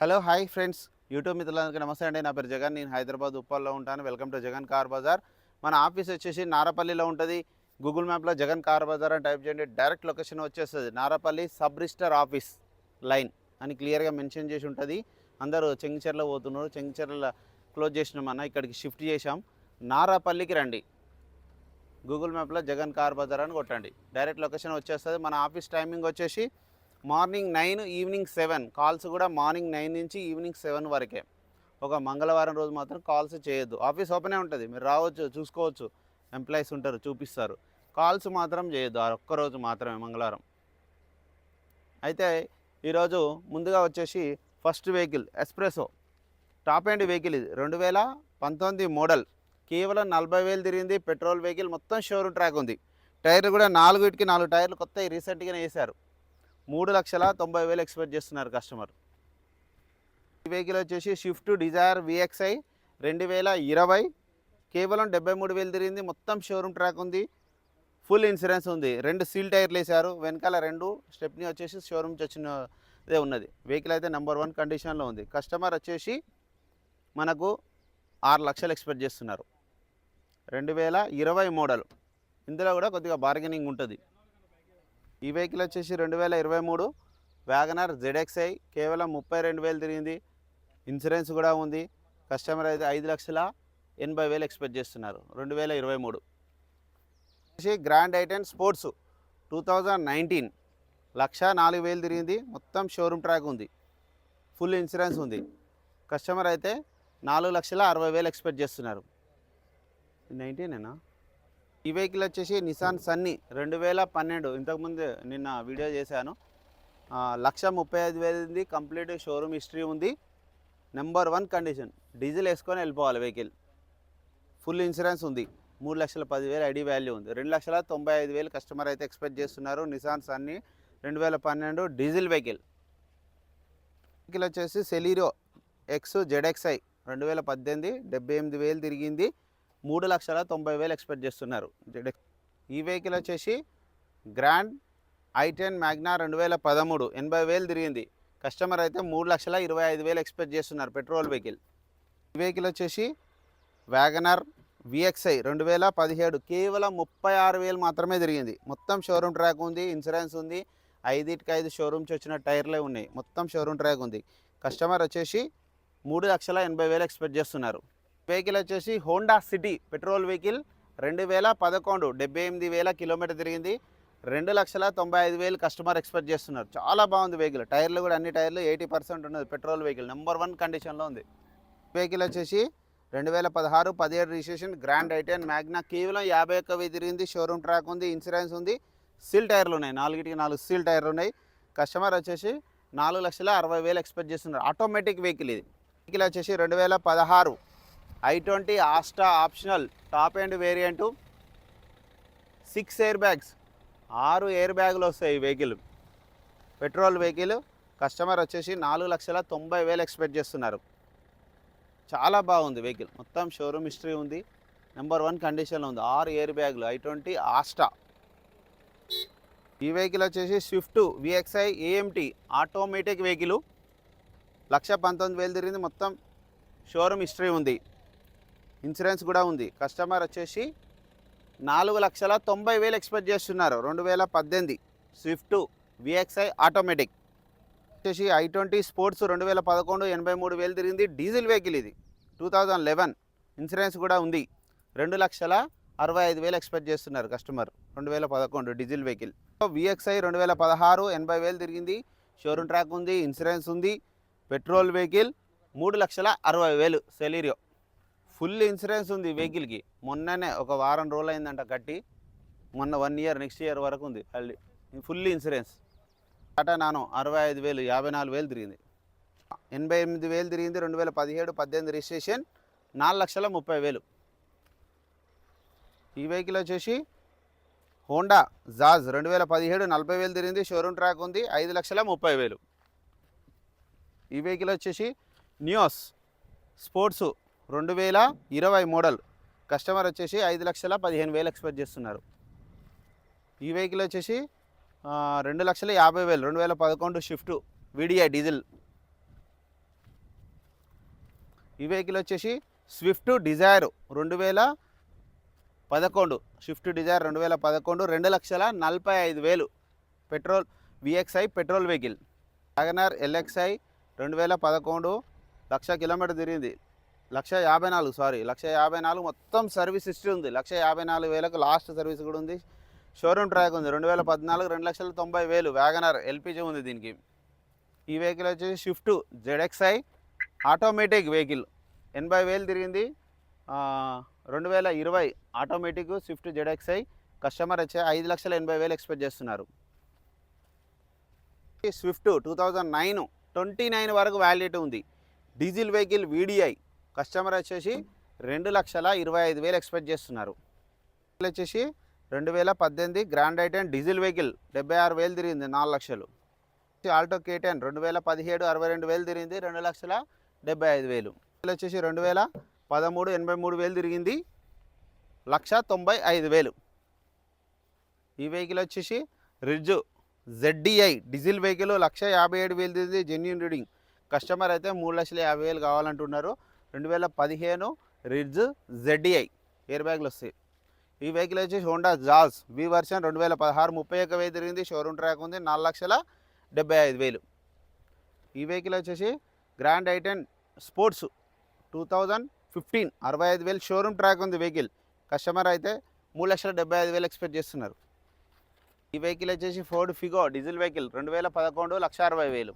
Hello hi friends. YouTube మిత్రులందరికీ నమస్తే అండి. నా పేరు జగన్. నేను హైదరాబాద్ ఉప్పల్లో ఉంటాను. Welcome to Jagan car Bazar. మన ఆఫీస్ వచ్చేసి నారపల్లిలో ఉంటుంది. గూగుల్ మ్యాప్లో జగన్ కార్ బజార్ అని టైప్ చేయండి. డైరెక్ట్ లొకేషన్ వచ్చేస్తుంది. Narapalli sub register office line అని క్లియర్గా మెన్షన్ చేసి ఉంటుంది. అందరూ చెంగిచెర్లో పోతున్నారు. చెంగిచెర్ల క్లోజ్ చేసినాం అన్న ఇక్కడికి షిఫ్ట్ చేశాం. నారాపల్లికి రండి. గూగుల్ మ్యాప్లో జగన్ కార్ బజార్ అని కొట్టండి. డైరెక్ట్ లొకేషన్ వచ్చేస్తుంది. మన ఆఫీస్ టైమింగ్ వచ్చేసి morning nine evening seven. Calls కూడా మార్నింగ్ నైన్ నుంచి ఈవినింగ్ సెవెన్ వరకే. ఒక మంగళవారం రోజు మాత్రం కాల్స్ చేయొద్దు. ఆఫీస్ ఓపెనే ఉంటుంది. మీరు రావచ్చు చూసుకోవచ్చు. ఎంప్లాయీస్ ఉంటారు చూపిస్తారు. కాల్స్ మాత్రం చేయొద్దు. ఆ ఒక్క రోజు మాత్రమే మంగళవారం. అయితే ఈరోజు ముందుగా వచ్చేసి first vehicle espresso top end vehicle ఇది. రెండు వేల పంతొమ్మిది మోడల్. కేవలం నలభై వేలు తిరిగింది. పెట్రోల్ వెహికల్ మొత్తం షోరూమ్ ట్రాక్ ఉంది. టైర్లు కూడా నాలుగుటికి నాలుగు టైర్లు కొత్త రీసెంట్గానే వేశారు. మూడు లక్షల తొంభై వేలు ఎక్స్పెక్ట్ చేస్తున్నారు కస్టమర్. ఈ వెహికల్ వచ్చేసి షిఫ్ట్ డిజైర్ విఎక్స్ఐ రెండు వేల ఇరవై. కేవలం డెబ్బై మూడు వేలు తిరిగింది. మొత్తం షోరూమ్ ట్రాక్ ఉంది. ఫుల్ ఇన్సూరెన్స్ ఉంది. రెండు సీల్ టైర్లు వేశారు. వెనకాల రెండు స్టెప్ని వచ్చేసి షోరూమ్ వచ్చినదే వచ్చిన ఇదే ఉన్నది. వెహికల్ అయితే నెంబర్ వన్ కండిషన్లో ఉంది. కస్టమర్ వచ్చేసి మనకు ఆరు లక్షలు ఎక్స్పెక్ట్ చేస్తున్నారు. రెండు వేల ఇరవై మోడల్ ఇందులో కూడా కొద్దిగా బార్గెనింగ్ ఉంటుంది. ఈ వెహికల్ వచ్చేసి రెండు వేల ఇరవై మూడు వ్యాగనర్ జెడెక్స్ఐ కేవలం ముప్పై రెండు వేలు తిరిగింది. ఇన్సూరెన్స్ కూడా ఉంది. కస్టమర్ అయితే ఐదు లక్షల ఎనభై వేలు ఎక్స్పెక్ట్ చేస్తున్నారు. రెండు వేల ఇరవై మూడు. వచ్చేసి grand i ten sports two thousand nineteen lakh నాలుగు వేలు తిరిగింది. మొత్తం షోరూమ్ ట్రాక్ ఉంది. ఫుల్ ఇన్సూరెన్స్ ఉంది. కస్టమర్ అయితే నాలుగు లక్షల అరవై వేలు ఎక్స్పెక్ట్ చేస్తున్నారు. నైన్టీనేనా ఈ వెహికల్ వచ్చేసి నిసాన్ సన్నీ రెండు వేల పన్నెండు. ఇంతకుముందు నిన్న వీడియో చేశాను. లక్ష ముప్పై ఐదు వేలు ఉంది. కంప్లీట్ షోరూమ్ హిస్టరీ ఉంది. Number one condition. డీజిల్ వేసుకొని వెళ్ళిపోవాలి వెహికల్. ఫుల్ ఇన్సూరెన్స్ ఉంది. మూడు లక్షల పదివేలు ఐడి వాల్యూ ఉంది. రెండు లక్షల తొంభై ఐదు వేలు కస్టమర్ అయితే ఎక్స్పెక్ట్ చేస్తున్నారు. నిసాన్ సన్నీ రెండు వేల పన్నెండు డీజిల్ వెహికల్. వెహికల్ వచ్చేసి సెలీరో ఎక్స్ జెడ్ఎక్స్ఐ రెండు వేల పద్దెనిమిది. డెబ్బై ఎనిమిది వేలు తిరిగింది. మూడు లక్షల తొంభై వేలు ఎక్స్పెక్ట్ చేస్తున్నారు. ఈ వెహికల్ వచ్చేసి గ్రాండ్ ఐ టెన్ మ్యాగ్నా రెండు వేల పదమూడు ఎనభై వేలు తిరిగింది. కస్టమర్ అయితే మూడు లక్షల ఇరవై ఐదు వేలు ఎక్స్పెక్ట్ చేస్తున్నారు పెట్రోల్ వెహికల్. ఈ వెహికల్ వచ్చేసి వ్యాగనర్ విఎక్స్ఐ రెండు వేల పదిహేడు కేవలం ముప్పై ఆరు వేలు మాత్రమే తిరిగింది. మొత్తం షోరూమ్ ట్రాక్ ఉంది ఇన్సూరెన్స్ ఉంది. ఐదుటికి ఐదు షోరూమ్స్ వచ్చిన టైర్లే ఉన్నాయి. మొత్తం షోరూమ్ ట్రాక్ ఉంది. కస్టమర్ వచ్చేసి మూడు లక్షల ఎనభై వేలు ఎక్స్పెక్ట్ చేస్తున్నారు. వెహికల్ వచ్చేసి హోండా సిటీ పెట్రోల్ వెహికల్ రెండు వేల పదకొండు డెబ్బై ఎనిమిది వేల కిలోమీటర్ తిరిగింది. రెండు లక్షల తొంభై ఐదు వేలు కస్టమర్ ఎక్స్పెక్ట్ చేస్తున్నారు. చాలా బాగుంది వెహికల్. టైర్లు కూడా అన్ని టైర్లు ఎయిటీ పర్సెంట్ ఉన్నది పెట్రోల్ వెహికల్. నెంబర్ వన్ కండిషన్లో ఉంది. వెహికల్ వచ్చేసి రెండు వేల పదహారు పదిహేడు రిజిస్ట్రేషన్ గ్రాండ్ ఐటెన్ మ్యాగ్నా. కేవలం యాభై ఒక్క వెయ్యి తిరిగింది. షోరూమ్ ట్రాక్ ఉంది ఇన్సూరెన్స్ ఉంది. సీల్ టైర్లు ఉన్నాయి. నాలుగిటికి నాలుగు సీల్ టైర్లు ఉన్నాయి. కస్టమర్ వచ్చేసి నాలుగు లక్షల అరవై వేలు ఎక్స్పెక్ట్ చేస్తున్నారు. ఆటోమేటిక్ వెహికల్ ఇది. వెహికల్ వచ్చేసి రెండు వేల పదహారు I twenty asta optional top end variant. Six air bags. ఆరు ఎయిర్ బ్యాగులు వస్తాయి ఈ వెహికల్. Petrol vehicle. కస్టమర్ వచ్చేసి నాలుగు లక్షల తొంభై వేలు ఎక్స్పెక్ట్ చేస్తున్నారు. చాలా బాగుంది వెహికల్. మొత్తం షోరూమ్ హిస్టరీ ఉంది. నెంబర్ వన్ కండిషన్లో ఉంది. ఆరు ఎయిర్ బ్యాగులు. ఐ ట్వంటీ ఆస్టా ఈ వెహికల్ వచ్చేసి swift VXI AMT automatic vehicle. Lakh పంతొమ్మిది వేలు తిరిగింది. మొత్తం షోరూమ్ హిస్టరీ ఉంది. ఇన్సూరెన్స్ కూడా ఉంది. కస్టమర్ వచ్చేసి నాలుగు లక్షల తొంభై వేలు ఎక్స్పెక్ట్ చేస్తున్నారు. రెండు వేల పద్దెనిమిది స్విఫ్ట్ విఎక్స్ఐ ఆటోమేటిక్. వచ్చేసి ఐ ట్వంటీ స్పోర్ట్స్ రెండు వేల పదకొండు ఎనభై మూడు వేలు తిరిగింది. డీజిల్ వెహికల్ ఇది. టూ థౌజండ్ లెవెన్ ఇన్సూరెన్స్ కూడా ఉంది. రెండు లక్షల అరవై ఐదు వేలు ఎక్స్పెక్ట్ చేస్తున్నారు కస్టమర్. రెండు వేల పదకొండు డీజిల్ వెహికల్. విఎక్స్ఐ రెండు వేల పదహారు ఎనభై వేలు తిరిగింది. షోరూమ్ ట్రాక్ ఉంది ఇన్సూరెన్స్ ఉంది. పెట్రోల్ వెహికల్ మూడు లక్షల అరవై వేలు సెలీరియో. ఫుల్ ఇన్సూరెన్స్ ఉంది వెహికల్కి. మొన్ననే ఒక వారం రోజులు అయిందంట కట్టి మొన్న వన్ ఇయర్ నెక్స్ట్ ఇయర్ వరకు ఉంది. Full insurance. టాటా నానో అరవై ఐదు వేలు యాభై నాలుగు వేలు తిరిగింది. ఎనభై ఎనిమిది వేలు తిరిగింది రెండు వేల పదిహేడు పద్దెనిమిది రిజిస్ట్రేషన్ నాలుగు లక్షల ముప్పై వేలు. ఈ వెహికల్ వచ్చేసి హోండా జాజ్ రెండు వేల పదిహేడు నలభై వేలు తిరిగింది షోరూమ్ ట్రాక్ ఉంది ఐదు లక్షల ముప్పై వేలు. ఈ వెహికల్ వచ్చేసి న్యూస్ స్పోర్ట్స్ రెండు వేల ఇరవై మోడల్. కస్టమర్ వచ్చేసి ఐదు లక్షల పదిహేను వేలు ఎక్స్పెక్ట్ చేస్తున్నారు. ఈ వెహికల్ వచ్చేసి రెండు లక్షల యాభై వేలు రెండు వేల పదకొండు షిఫ్ట్ వీడిఐ డీజిల్. ఈ వెహికల్ వచ్చేసి స్విఫ్ట్ డిజైర్ రెండు వేల పదకొండు. స్విఫ్ట్ డిజైర్ రెండు వేల పదకొండు రెండు లక్షల నలభై ఐదు వేలు. Petrol VXI petrol vehicle. Wagon r LXI రెండు వేల పదకొండు లక్ష కిలోమీటర్ తిరిగింది. లక్ష యాభై నాలుగు సారీ లక్ష యాభై నాలుగు మొత్తం సర్వీస్ హిస్టరీ ఉంది. లక్ష యాభై నాలుగు వేలకు లాస్ట్ సర్వీస్ కూడా ఉంది. షోరూమ్ ట్రాక్ ఉంది. రెండు వేల పద్నాలుగు రెండు లక్షల తొంభై వేలు వ్యాగనర్ ఎల్పిజి ఉంది దీనికి. ఈ వెహికల్ వచ్చేసి షిఫ్ట్ జెడెక్స్ఐ ఆటోమేటిక్ వెహికల్. ఎనభై వేలు తిరిగింది. రెండు వేల ఇరవై ఆటోమేటిక్ స్విఫ్ట్ జెడెక్స్ఐ కస్టమర్ వచ్చే ఐదు లక్షల ఎనభై వేలు ఎక్స్పెక్ట్ చేస్తున్నారు. Swift two thousand nine twenty nine వరకు వ్యాలిడిటీ ఉంది. డీజిల్ వెహికల్ వీడిఐ కస్టమర్ వచ్చేసి రెండు లక్షల ఇరవై ఐదు వేలు ఎక్స్పెక్ట్ చేస్తున్నారు. వచ్చేసి రెండు వేల పద్దెనిమిది గ్రాండ్ ఐటెన్ డీజిల్ వెహికల్ డెబ్బై ఆరు వేలు తిరిగింది నాలుగు లక్షలు. ఆల్టో కేటెన్ రెండు వేల పదిహేడు అరవై రెండు వేలు తిరిగింది రెండు లక్షల డెబ్బై ఐదు వేలు. వచ్చేసి రెండు వేల పదమూడు ఎనభై మూడు వేలు తిరిగింది లక్ష తొంభై ఐదు వేలు. ఈ వెహికల్ వచ్చేసి రిడ్జు జెడ్డిఐ డీజిల్ వెహికల్ లక్ష యాభై ఏడు వేలు తిరిగింది జెన్యున్ రీడింగ్ కస్టమర్ అయితే మూడు లక్షల యాభై వేలు కావాలంటున్నారు. రెండు వేల పదిహేను రిడ్జ్ జెడ్డిఐ ఎయిర్ బ్యాగ్లు వస్తాయి. ఈ వెహికల్ వచ్చేసి హోండా జాజ్ వి వర్షన్ రెండు వేల పదహారు ముప్పై ఒక్క వెయ్యి తిరిగింది. షోరూమ్ ట్రాక్ ఉంది. నాలుగు లక్షల డెబ్బై ఐదు వేలు. ఈ వెహికల్ వచ్చేసి grand i ten sports two thousand fifteen అరవై ఐదు వేలు షోరూమ్ ట్రాక్ ఉంది వెహికల్ కస్టమర్ అయితే మూడు లక్షల డెబ్బై ఐదు వేలు ఎక్స్పెక్ట్ చేస్తున్నారు. ఈ వెహికల్ వచ్చేసి ఫోర్డ్ ఫిగో డీజిల్ వెహికల్ రెండు వేల పదకొండు లక్ష అరవై వేలు.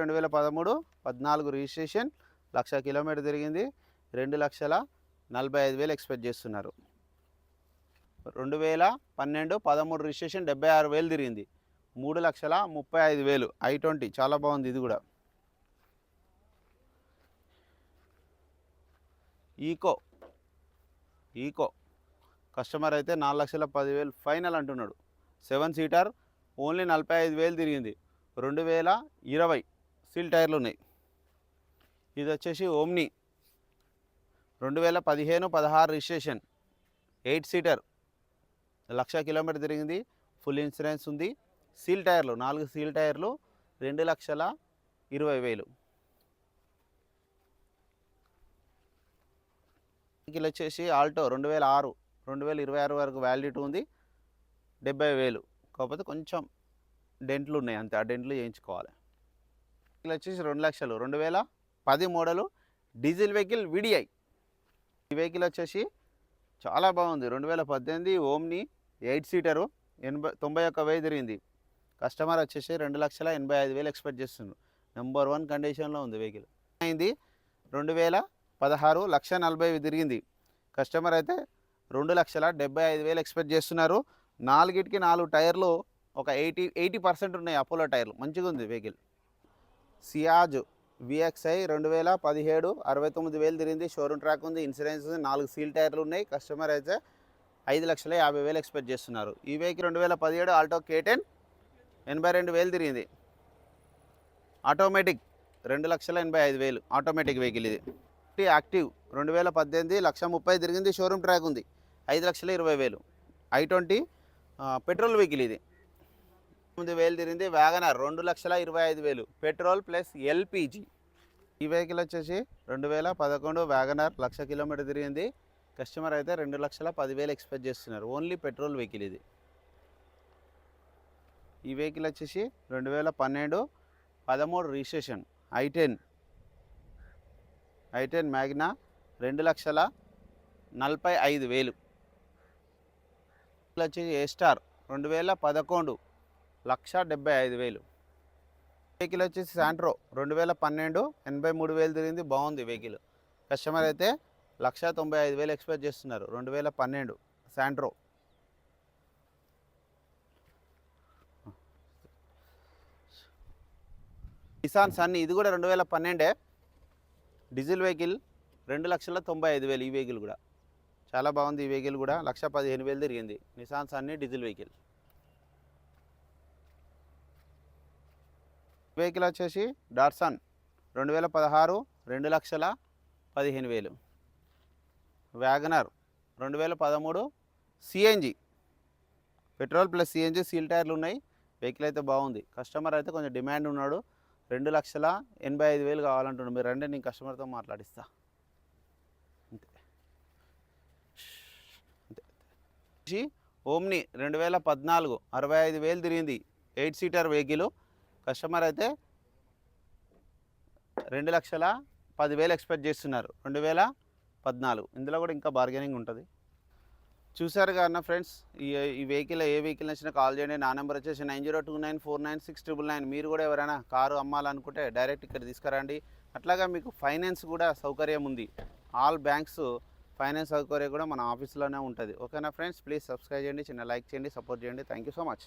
రెండు వేల పదమూడు పద్నాలుగు రిజిస్ట్రేషన్ లక్ష కిలోమీటర్ తిరిగింది. రెండు లక్షల నలభై ఐదు వేలు ఎక్స్పెక్ట్ చేస్తున్నారు. రెండు వేల పన్నెండు పదమూడు రిజిస్ట్రేషన్ డెబ్బై ఆరు వేలు తిరిగింది. మూడు లక్షల ముప్పై ఐదు వేలు. I twenty. చాలా బాగుంది ఇది కూడా. ఈకో. ఈకో. కస్టమర్ అయితే నాలుగు లక్షల పదివేలు ఫైనల్ అంటున్నాడు. సెవెన్ సీటర్ ఓన్లీ నలభై ఐదు వేలు తిరిగింది. రెండు వేల ఇరవై సీల్ టైర్లు ఉన్నాయి. ఇది వచ్చేసి ఓమ్ని. రెండు వేల పదిహేను పదహారు registration. Eight seater. Lakh kilometer తిరిగింది. ఫుల్ ఇన్సూరెన్స్ ఉంది. సీల్ టైర్లు నాలుగు సీల్ టైర్లు రెండు లక్షల ఇరవై వేలు. సైకిల్ వచ్చేసి ఆల్టో రెండు వేల ఆరు రెండు వేల ఇరవై ఆరు వరకు వ్యాలిడిటీ ఉంది. డెబ్బై వేలు. కాకపోతే కొంచెం డెంట్లు ఉన్నాయి అంతే. ఆ డెంట్లు చేయించుకోవాలి. సైకిల్ వచ్చేసి రెండు లక్షలు. రెండు వేల పది మోడలు డీజిల్ వెహికల్ విడిఐ. ఈ వెహికల్ వచ్చేసి చాలా బాగుంది. రెండు వేల పద్దెనిమిది ఓమ్ని ఎయిట్ సీటరు ఎనభై తొంభై ఒక్క వెయ్యి తిరిగింది. కస్టమర్ వచ్చేసి రెండు లక్షల ఎనభై ఐదు వేలు ఎక్స్పెక్ట్ చేస్తున్నారు నెంబర్ వన్ కండిషన్లో ఉంది వెహికల్. అయింది రెండు వేల పదహారు లక్ష నలభై తిరిగింది. కస్టమర్ అయితే రెండు లక్షల డెబ్బై ఐదు వేలు ఎక్స్పెక్ట్ చేస్తున్నారు. నాలుగిటికి నాలుగు టైర్లు ఒక ఎయిటీ ఎయిటీ పర్సెంట్ ఉన్నాయి అపోలో టైర్లు. మంచిగా ఉంది వెహికల్. సియాజ్ విఎక్స్ఐ రెండు వేల పదిహేడు అరవై తొమ్మిది వేలు తిరిగింది. షోరూమ్ ట్రాక్ ఉంది ఇన్సూరెన్స్ ఉంది నాలుగు సీల్ టైర్లు ఉన్నాయి. కస్టమర్ అయితే ఐదు లక్షల యాభై వేలు ఎక్స్పెక్ట్ చేస్తున్నారు. ఈ వెహికల్ రెండు వేల పదిహేడు ఆల్టో కేటెన్ ఎనభై రెండు వేలు తిరిగింది. ఆటోమేటిక్ రెండు లక్షల ఎనభై ఐదు వేలు ఆటోమేటిక్ వెహికల్ ఇది. టీ యాక్టివ్ రెండు వేల పద్దెనిమిది లక్ష ముప్పై తిరిగింది. షోరూమ్ ట్రాక్ ఉంది ఐదు లక్షల ఇరవై వేలు. ఐ ట్వంటీ పెట్రోల్ వెహికల్ ఇది. తొమ్మిది వేలు తిరిగింది. వ్యాగనర్ రెండు లక్షల ఇరవై ఐదు వేలు. Petrol plus LPG. ఈ వెహికల్ వచ్చేసి రెండు వేల పదకొండు వ్యాగనర్ లక్ష కిలోమీటర్ తిరిగింది. కస్టమర్ అయితే రెండు లక్షల పదివేలు ఎక్స్పెక్ట్ చేస్తున్నారు. ఓన్లీ పెట్రోల్ వెహికల్ ఇది. ఈ వెహికల్ వచ్చేసి రెండు వేల పన్నెండు పదమూడు registration. I ten. I ten Magna రెండు లక్షల నలభై ఐదు వేలు. వచ్చేసి ఏ స్టార్ రెండు వేల పదకొండు లక్ష డెబ్బై ఐదు వేలు. వెహికల్ వచ్చేసి శాంట్రో? రెండు వేల పన్నెండు ఎనభై మూడు వేలు తిరిగింది బాగుంది వెహికల్. కస్టమర్ అయితే లక్ష తొంభై ఐదు వేలు ఎక్స్పెక్ట్ చేస్తున్నారు రెండు వేల పన్నెండు శాంట్రో. కిసాన్ సన్నీ ఇది కూడా రెండు వేల పన్నెండే. డీజిల్ వెహికల్ రెండు లక్షల తొంభై ఐదు వేలు ఈ వెహికల్ కూడా. చాలా బాగుంది ఈ వెహికల్ కూడా లక్ష పదిహేను వేలు తిరిగింది. Nissan Sunny diesel vehicle. Vehicle వచ్చేసి డాట్సన్ రెండు వేల పదహారు రెండు లక్షల పదిహేను వేలు. వ్యాగనర్ రెండు వేల పదమూడు CNG petrol plus CNG seal టైర్లు ఉన్నాయి. వెహికల్ అయితే బాగుంది. కస్టమర్ అయితే కొంచెం డిమాండ్ ఉన్నాడు. రెండు లక్షల ఎనభై ఐదు వేలు కావాలంటుండు. మీరు రండి నేను కస్టమర్తో మాట్లాడిస్తా. అంతే. అంతే. ఓమ్ని రెండు వేల పద్నాలుగు అరవై ఐదు వేలు తిరిగింది. Eight seater vehicle. కస్టమర్ అయితే రెండు లక్షల పదివేలు ఎక్స్పెక్ట్ చేస్తున్నారు. రెండు వేల పద్నాలుగు. ఇందులో కూడా ఇంకా బార్గెనింగ్ ఉంటుంది. చూసారు కదన్న ఫ్రెండ్స్ ఈ ఈ వెహికల్ ఏ వెహికల్ నచ్చినా కాల్ చేయండి. నా నెంబర్ వచ్చేసి nine zero two nine four nine six triple nine. మీరు కూడా ఎవరైనా కారు అమ్మాలనుకుంటే డైరెక్ట్ ఇక్కడ తీసుకురండి. అట్లాగా మీకు ఫైనాన్స్ కూడా సౌకర్యం ఉంది. ఆల్ బ్యాంక్స్ ఫైనాన్స్ సౌకర్యం కూడా మన ఆఫీస్లోనే ఉంటుంది. ఓకేనా ఫ్రెండ్స్? ప్లీజ్ సబ్స్క్రైబ్ చేయండి. చిన్న లైక్ చేయండి సపోర్ట్ చేయండి. Thank you so much.